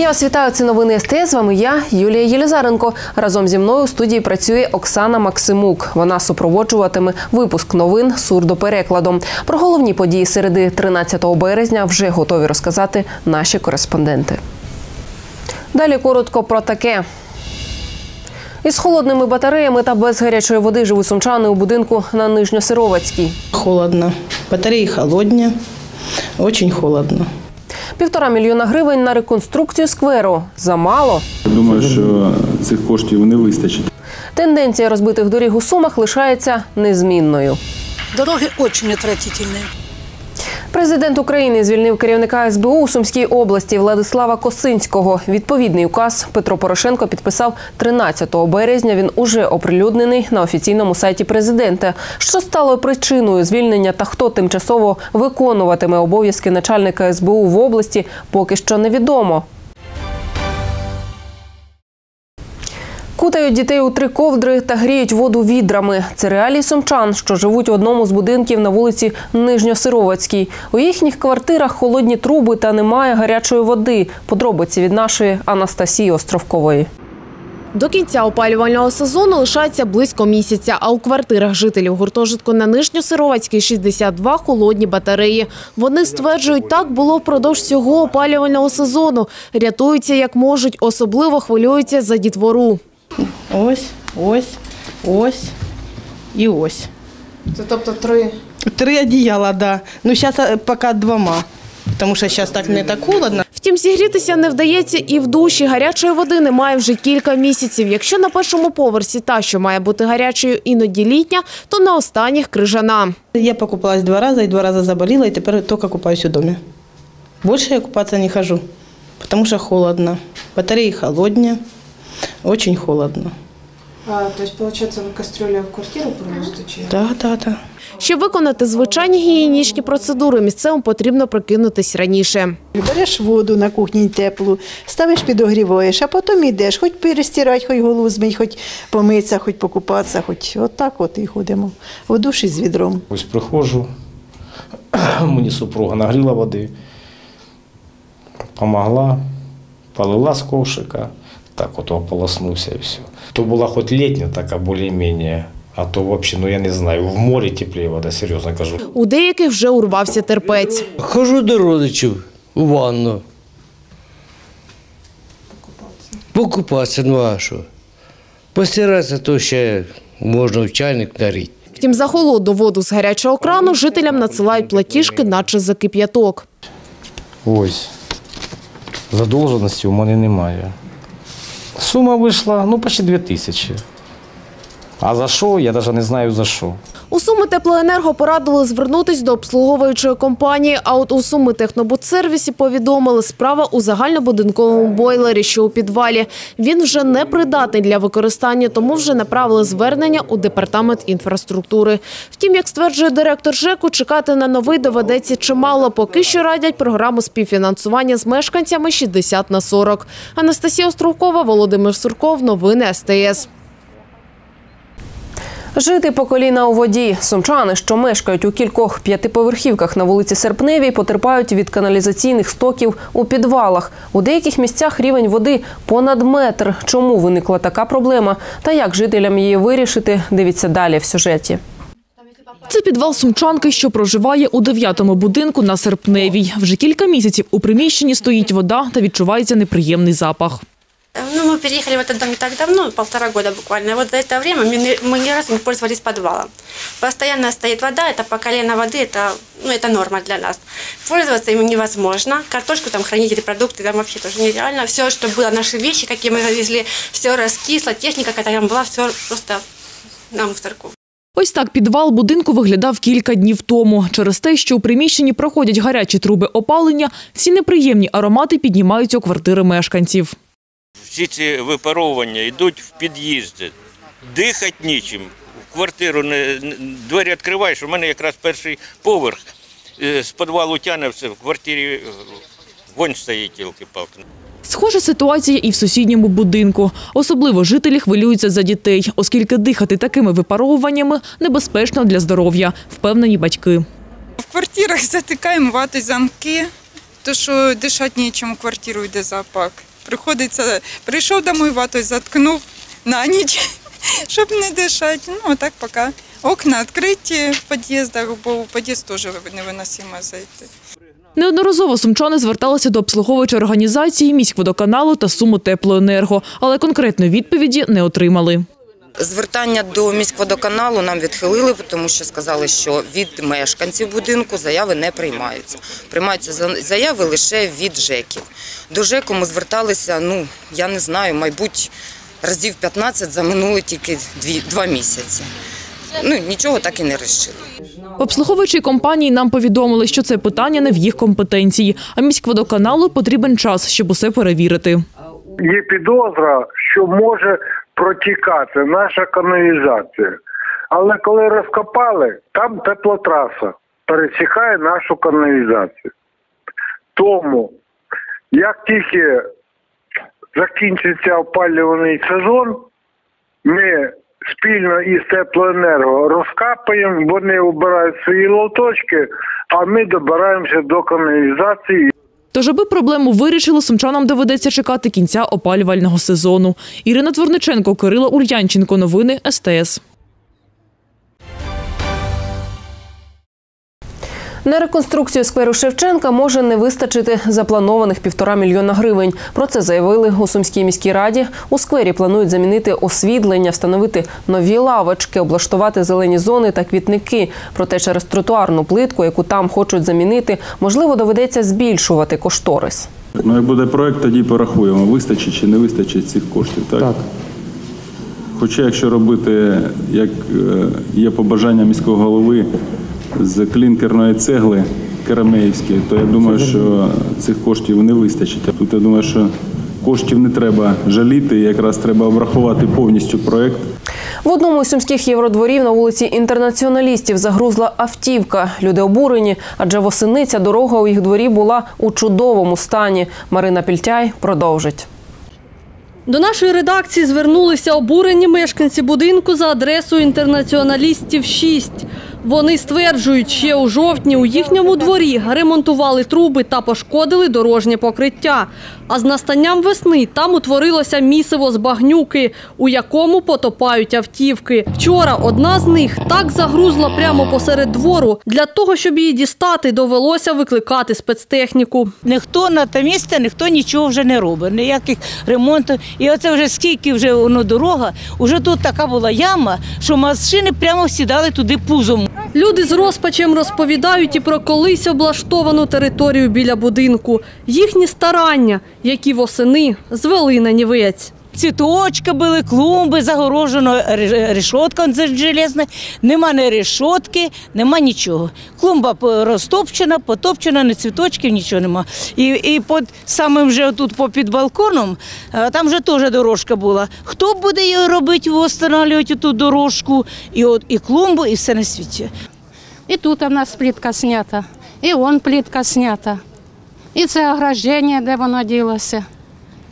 Я вас вітаю. Це новини СТС. З вами я, Юлія Єлізаренко. Разом зі мною у студії працює Оксана Максимук. Вона супроводжуватиме випуск новин сурдоперекладом. Про головні події середи 13 березня вже готові розказати наші кореспонденти. Далі коротко про таке. Із холодними батареями та без гарячої води живуть сумчани у будинку на Нижньосировацькій. Холодно. Батареи холодні. Очень холодно. Півтора мільйона гривень на реконструкцію скверу. Замало. Думаю, що цих коштів не вистачить. Тенденція розбитих доріг у Сумах лишається незмінною. Дороги дуже отвратительные. Президент України звільнив керівника СБУ у Сумській області Владислава Косинського. Відповідний указ Петро Порошенко підписав 13 березня. Він уже оприлюднений на офіційному сайті президента. Що стало причиною звільнення та хто тимчасово виконуватиме обов'язки начальника СБУ в області, поки що невідомо. Кутають дітей у три ковдри та гріють воду відрами. Це реалії сумчан, що живуть в одному з будинків на вулиці Нижньосировацькій. У їхніх квартирах холодні труби та немає гарячої води. Подробиці від нашої Анастасії Островкової. До кінця опалювального сезону лишається близько місяця, а у квартирах жителів гуртожитку на Нижньосировацькій 62 холодні батареї. Вони стверджують, так було впродовж всього опалювального сезону. Рятуються як можуть, особливо хвилюються за дітвору. Ось, ось, ось і ось. Це тобто три. Три одіяла, да. Ну, зараз поки двома. Тому що зараз так не так холодно. Втім, зігрітися не вдається і в душі. Гарячої води немає вже кілька місяців. Якщо на першому поверсі та, що має бути гарячою, іноді літня, то на останніх крижана. Я покупалась два рази і два рази заболіла, і тепер тільки купаюсь у домі. Більше я купатися не хожу, тому що холодно. Батареї холодні, дуже холодно. А, то есть, получается, вы кастрюля в квартиру приносите? Чи? Да, да, да. Щоб виконати звичайні гігієнічні процедури, місцевим потрібно прокинутись раніше. Береш воду на кухні теплу, ставиш підогріваєш, а потім йдеш, хоч перестирати, хоч голову змить, хоч помитися, хоч покупатися, хоч отак от і ходимо. У душі з відром. Ось приходжу, мені супруга нагріла води, помогла, полила з ковшика, так от ополоснувся і все. То була хоч літня така, більш-менш, а то взагалі, ну я не знаю, в морі тепліє вода, серйозно кажу. У деяких вже урвався терпець. Хожу до родичів у ванну. Покупатися, ну а що? Постиратися, то ще можна в чайник нарити. Втім, за холодну воду з гарячого крану жителям надсилають платіжки, наче за кип'яток. Ось. Задовженості у мене немає. Сума вийшла, ну, почти 2 тисячі. А за що? Я навіть не знаю за що. У Суми Теплоенерго порадили звернутись до обслуговуючої компанії, а от у Суми Технобудсервісі повідомили, справа у загальнобудинковому бойлері, що у підвалі. Він вже не придатний для використання, тому вже направили звернення у департамент інфраструктури. Втім, як стверджує директор ЖЕКу, чекати на новий доведеться чимало. Поки що радять програму співфінансування з мешканцями 60 на 40. Анастасія Островкова, Володимир Сурков. Новини СТС. Жити по коліна у воді. Сумчани, що мешкають у кількох п'ятиповерхівках на вулиці Серпневій, потерпають від каналізаційних стоків у підвалах. У деяких місцях рівень води понад метр. Чому виникла така проблема? Та як жителям її вирішити? Дивіться далі в сюжеті. Це підвал сумчанки, що проживає у дев'ятому будинку на Серпневій. Вже кілька місяців у приміщенні стоїть вода та відчувається неприємний запах. Ну, мы переехали в этот дом не так давно, полтора года буквально. Вот за это время мы, не- мы ни разу не пользовались подвалом. Постоянно стоит вода, это по колено воды, это, ну, это норма для нас. Пользоваться им невозможно. Картошку там хранить или продукты там вообще тоже нереально. Все, что было, наши вещи, какие мы завезли, все раскисло, техника, которая там была, все просто на мусорку. Ось так підвал будинку виглядав кілька днів тому. Через те, що у приміщенні проходять гарячі труби опалення, всі неприємні аромати піднімаються у квартири мешканців. Всі ці випаровування йдуть в під'їзди. Дихати нічим. В квартиру не, двері відкриваєш, у мене якраз перший поверх. Е, З підвалу тягне все, в квартирі е, вонь стоїть тілки-палки. Схожа ситуація і в сусідньому будинку. Особливо жителі хвилюються за дітей, оскільки дихати такими випаровуваннями небезпечно для здоров'я, впевнені батьки. В квартирах затикаємо вати замки, то що дишати нічому, в квартиру йде запах. Приходиться, прийшов домой, ватою заткнув на ніч, щоб не дишати. Ну, так поки окна відкриті в під'їздах, бо в під'їзд теж невиносимо зайти. Неодноразово сумчани зверталися до обслуговуючої організації міськводоканалу та суму теплоенерго, але конкретної відповіді не отримали. Звертання до міськводоканалу нам відхилили, тому що сказали, що від мешканців будинку заяви не приймаються. Приймаються за- заяви лише від ЖЕКів. До ЖЕКу ми зверталися, ну я не знаю, мабуть, разів 15 за минулі тільки дві, два місяці. Ну нічого так і не вирішили. В обслуговуючій компанії нам повідомили, що це питання не в їх компетенції, а міськводоканалу потрібен час, щоб усе перевірити. Є підозра, що може протікати наша каналізація. Але коли розкопали, там теплотраса пересікає нашу каналізацію. Тому, як тільки закінчиться опалюваний сезон, ми спільно із теплоенерго розкапаємо, вони обирають свої лоточки, а ми добираємося до каналізації. Тож, аби проблему вирішили, сумчанам доведеться чекати кінця опалювального сезону. Ірина Творниченко, Кирило Ульянченко. Новини СТС. На реконструкцію скверу Шевченка може не вистачити запланованих півтора мільйона гривень. Про це заявили у Сумській міській раді. У сквері планують замінити освітлення, встановити нові лавочки, облаштувати зелені зони та квітники. Проте через тротуарну плитку, яку там хочуть замінити, можливо, доведеться збільшувати кошторис. Ну, як буде проект, тоді порахуємо, вистачить чи не вистачить цих коштів. Так? так. Хоча, якщо робити, як е, є побажання міського голови з клінкерної цегли Керамеївської, то я думаю, що цих коштів не вистачить. Тут я думаю, що коштів не треба жаліти, якраз треба обрахувати повністю проект. В одному із сумських євродворів на вулиці інтернаціоналістів загрузла автівка. Люди обурені, адже восени ця дорога у їх дворі була у чудовому стані. Марина Пільтяй продовжить. До нашої редакції звернулися обурені мешканці будинку за адресою інтернаціоналістів 6. Вони стверджують, ще у жовтні у їхньому дворі ремонтували труби та пошкодили дорожнє покриття. А з настанням весни там утворилося місиво з багнюки, у якому потопають автівки. Вчора одна з них так загрузла прямо посеред двору. Для того, щоб її дістати, довелося викликати спецтехніку. Ніхто на те місце, ніхто нічого вже не робить, ніяких ремонтів. І оце вже скільки вже воно дорога, вже тут така була яма, що машини прямо сідали туди пузом. Люди з розпачем розповідають і про колись облаштовану територію біля будинку. Їхні старання, які восени звели на нівець. Цвіточки були, клумби, загорожено ре- решетка железна, нема ні решетки, нема нічого. Клумба розтопчена, потопчена, ні цвіточків, нічого нема. І, і під самим же тут попід балконом, там же теж дорожка була. Хто буде її робити, встановлювати ту дорожку, і, от, і клумбу, і все на світі. І тут у нас плитка снята, і вон плитка снята. І це ограждення, де воно ділося.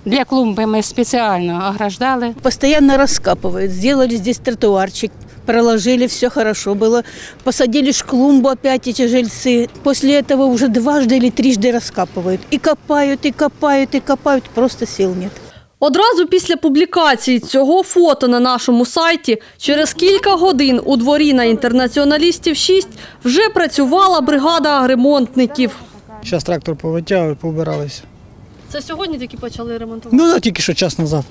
Для клумби ми спеціально ограждали. Постоянно раскапывают. Сделали здесь тротуарчик, проложили, все хорошо было. Посадили ж клумбу опять эти жильцы. После этого уже дважды или трижды раскапывают. И копают, и копают, и копают. Просто сил нет. Одразу після публікації цього фото на нашому сайті через кілька годин у дворі на інтернаціоналістів 6 вже працювала бригада ремонтників. Зараз трактор повитягує, повбиралися. Це сьогодні тільки почали ремонтувати? Ну так, тільки що час назад.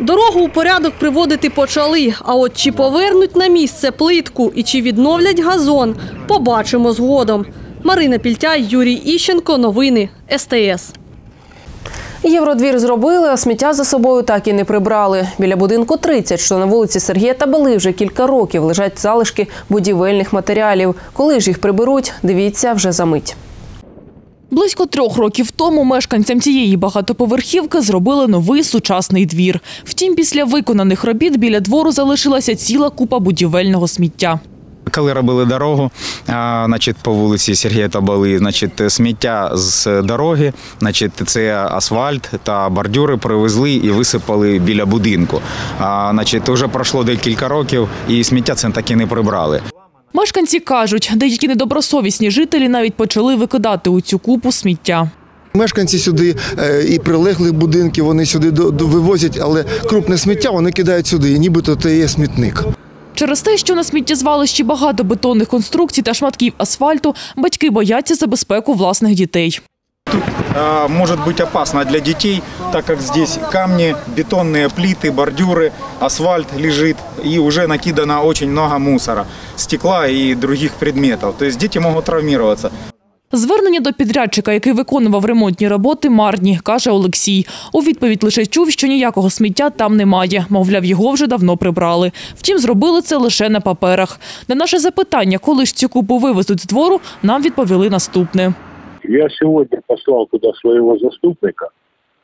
Дорогу у порядок приводити почали. А от чи повернуть на місце плитку і чи відновлять газон, побачимо згодом. Марина Пільтяй, Юрій Іщенко. Новини СТС. Євродвір зробили, а сміття за собою так і не прибрали. Біля будинку 30, що на вулиці Сергія Табели вже кілька років лежать залишки будівельних матеріалів. Коли ж їх приберуть, дивіться вже за мить. Близько трьох років тому мешканцям цієї багатоповерхівки зробили новий сучасний двір. Втім, після виконаних робіт біля двору залишилася ціла купа будівельного сміття. Коли робили дорогу, значить, по вулиці Сергія Табали, значить, сміття з дороги, значить, це асфальт та бордюри привезли і висипали біля будинку. А, значить, вже пройшло декілька років, і сміття це таки не прибрали. Мешканці кажуть, деякі недобросовісні жителі навіть почали викидати у цю купу сміття. Мешканці сюди е, і прилеглих будинків вони сюди вивозять, але крупне сміття вони кидають сюди, і нібито це є смітник. Через те, що на сміттєзвалищі багато бетонних конструкцій та шматків асфальту, батьки бояться за безпеку власних дітей А, может быть опасно для детей, так как здесь камни, бетонные плиты, бордюры, асфальт лежит и уже накидано очень много мусора, стекла и других предметов. То есть дети могут травмироваться. Звернення до підрядчика, який виконував ремонтні роботи, марні, каже Олексій. У відповідь лише чув, що ніякого сміття там немає. Мовляв, його вже давно прибрали. Втім, зробили це лише на паперах. На наше запитання, коли ж цю купу вивезуть з двору, нам відповіли наступне. Я сегодня послал туда своего заступника,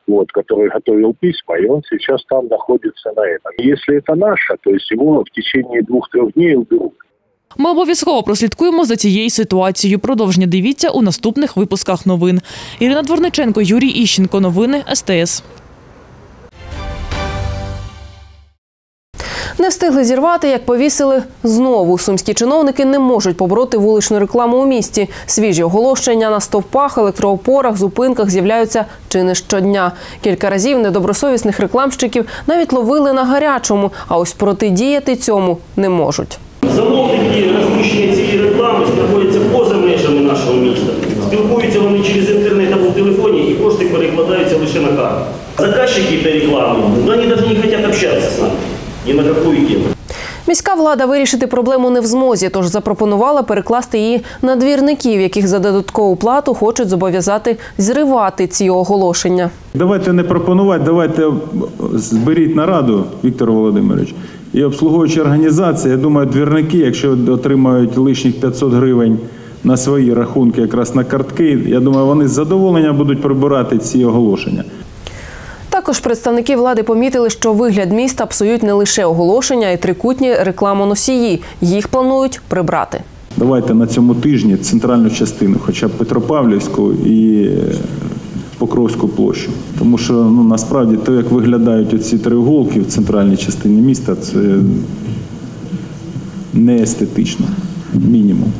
вот, который готовил письма, и он сейчас там находится на этом. Если это наше, то есть его в течение двух-трех дней уберут. Ми обов'язково прослідкуємо за цією ситуацією. Продовження дивіться у наступних випусках новин. Ірина Дворниченко, Юрій Іщенко. Новини СТС. Не встигли зірвати, як повісили знову. Сумські чиновники не можуть побороти вуличну рекламу у місті. Свіжі оголошення на стовпах, електроопорах, зупинках з'являються чи не щодня. Кілька разів недобросовісних рекламщиків навіть ловили на гарячому, а ось протидіяти цьому не можуть. Замовники розміщення цієї реклами знаходяться поза межами нашого міста. Спілкуються вони через інтернет або в телефоні і кошти перекладаються лише на карту. Заказчики этой рекламы, ну, они даже не хотят общаться с нами ни на какую тему. Міська влада вирішити проблему не в змозі, тож запропонувала перекласти її на двірників, яких за додаткову плату хочуть зобов'язати зривати ці оголошення. Давайте не пропонувати, давайте зберіть нараду, Віктор Володимирович. І обслуговуючі організації, я думаю, двірники, якщо отримають лишніх 500 гривень на свої рахунки, якраз на картки, я думаю, вони з задоволенням будуть прибирати ці оголошення. Також представники влади помітили, що вигляд міста псують не лише оголошення, а й трикутні рекламоносії. Їх планують прибрати. Давайте на цьому тижні центральну частину, хоча б Петропавлівську і е, Покровську площу. Тому що ну, насправді те, як виглядають оці треуголки в центральній частині міста, це не естетично, мінімум.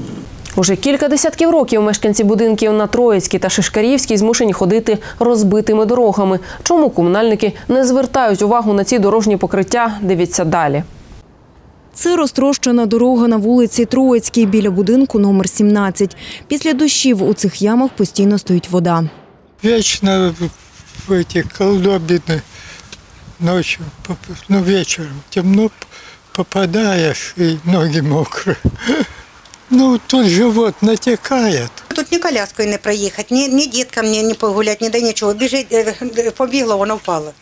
Уже кілька десятків років мешканці будинків на Троїцькій та Шишкарівській змушені ходити розбитими дорогами. Чому комунальники не звертають увагу на ці дорожні покриття? Дивіться далі. Це розтрощена дорога на вулиці Троїцькій біля будинку номер 17. Після дощів у цих ямах постійно стоїть вода. Вечно в эти колдобины ночью, поп- ну вечером темно п- попадаешь и ноги мокрые. Ну, тут живот натекает. Тут ні коляскою не проїхати, ні, ні діткам ні, ні погуляти, ніде нічого. Біжить, е, е, побігло, воно впало.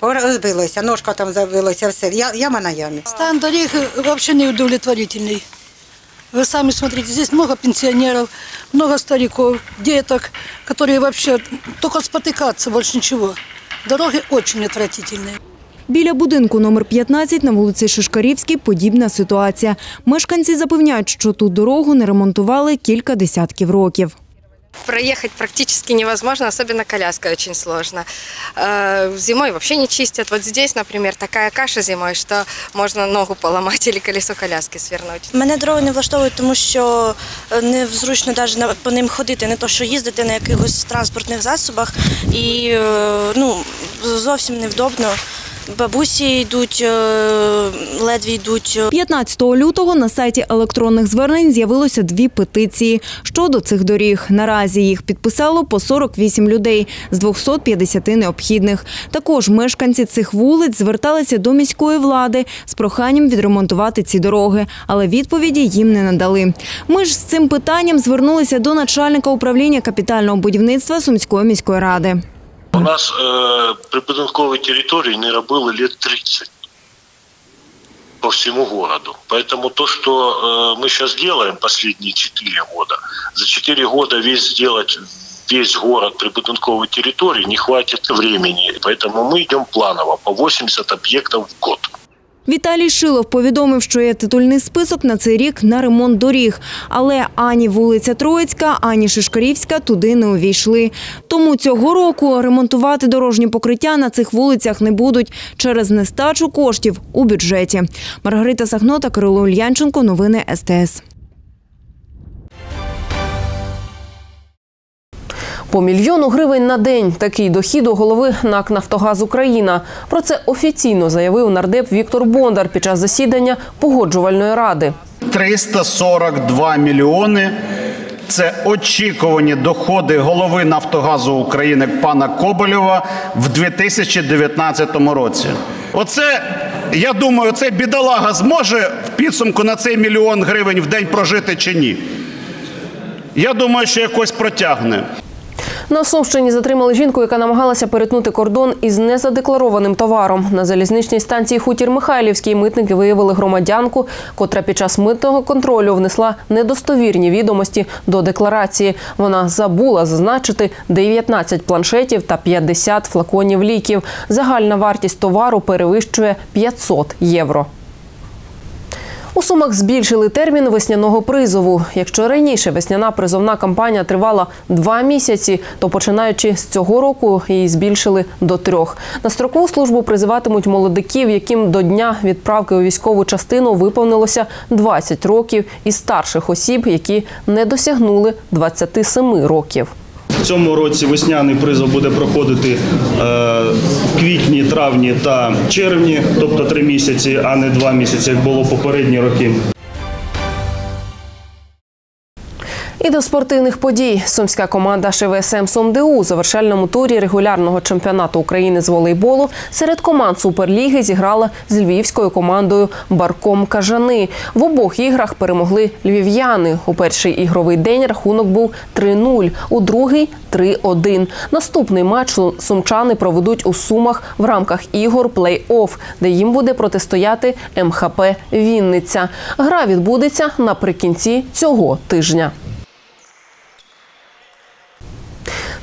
Розбилося, ножка там забилося, все. Я, яма на ямі. Стан дорог вообще неудовлетворительный. Вы сами смотрите, здесь много пенсионеров, много стариков, деток, которые вообще только спотыкаться, больше ничего. Дороги очень отвратительные. Біля будинку номер 15 на вулиці Шишкарівській подібна ситуація. Мешканці запевняють, що тут дорогу не ремонтували кілька десятків років. Проехать практически невозможно, особенно коляской очень сложно. Э, Зимой вообще не чистят. Вот здесь, например, такая каша зимой, что можно ногу поломать или колесо коляски свернуть. Мене дороги не влаштовують, тому що е, незручно навіть по ним ходити, не то що їздити на якихось транспортних засобах. І е, ну, зовсім невдобно. Бабусі йдуть, е, ледве йдуть. 15 лютого на сайті електронних звернень з'явилося дві петиції щодо цих доріг. Наразі їх підписало по 48 людей з 250 необхідних. Також мешканці цих вулиць зверталися до міської влади з проханням відремонтувати ці дороги, але відповіді їм не надали. Ми ж з цим питанням звернулися до начальника управління капітального будівництва Сумської міської ради. У нас э, прибудинковой территории не робили лет 30 по всему городу. Поэтому то, что э, мы сейчас делаем последние 4 года, за 4 года весь сделать весь город прибудинковой территории не хватит времени. Поэтому мы идем планово по 80 объектов в год. Віталій Шилов повідомив, що є титульний список на цей рік на ремонт доріг. Але ані вулиця Троїцька, ані Шишкарівська туди не увійшли. Тому цього року ремонтувати дорожні покриття на цих вулицях не будуть через нестачу коштів у бюджеті. Маргарита Сахнота, Кирило Ульянченко. Новини СТС. По мільйону гривень на день такий дохід у голови НАК Нафтогаз Україна. Про це офіційно заявив нардеп Віктор Бондар під час засідання погоджувальної ради. 342 мільйони. Це очікувані доходи голови Нафтогазу України пана Коболєва в 2019 році. Оце я думаю, цей бідолага зможе в підсумку на цей мільйон гривень в день прожити чи ні. Я думаю, що якось протягне. На Сумщині затримали жінку, яка намагалася перетнути кордон із незадекларованим товаром. На залізничній станції Хутір Михайлівський митники виявили громадянку, котра під час митного контролю внесла недостовірні відомості до декларації. Вона забула зазначити 19 планшетів та 50 флаконів ліків. Загальна вартість товару перевищує 500 євро. У Сумах збільшили термін весняного призову. Якщо раніше весняна призовна кампанія тривала два місяці, то починаючи з цього року її збільшили до трьох. На строкову службу призиватимуть молодиків, яким до дня відправки у військову частину виповнилося 20 років, і старших осіб, які не досягнули 27 років. Цьому році весняний призов буде проходити е, в квітні, травні та червні, тобто три місяці, а не два місяці, як було попередні роки. І до спортивних подій сумська команда ШВСМ СомДУ у завершальному турі регулярного чемпіонату України з волейболу серед команд Суперліги зіграла з львівською командою Барком Кажани. В обох іграх перемогли львів'яни. У перший ігровий день рахунок був 3-0, у другий 3-1. Наступний матч сумчани проведуть у Сумах в рамках ігор плей-офф, де їм буде протистояти МХП Вінниця. Гра відбудеться наприкінці цього тижня.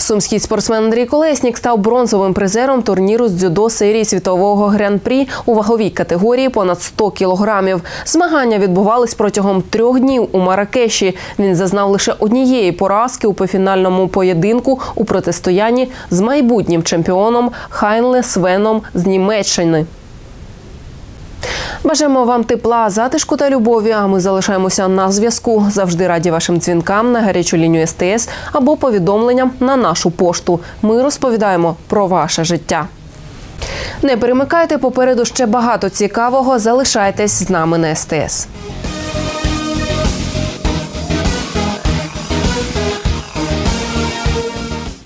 Сумський спортсмен Андрій Колеснік став бронзовим призером турніру з дзюдо серії світового гран-прі у ваговій категорії понад 100 кілограмів. Змагання відбувались протягом трьох днів у Маракеші. Він зазнав лише однієї поразки у пофінальному поєдинку у протистоянні з майбутнім чемпіоном Хайнле Свеном з Німеччини. Бажаємо вам тепла, затишку та любові. А ми залишаємося на зв'язку. Завжди раді вашим дзвінкам на гарячу лінію СТС або повідомленням на нашу пошту. Ми розповідаємо про ваше життя. Не перемикайте попереду ще багато цікавого. Залишайтесь з нами на СТС.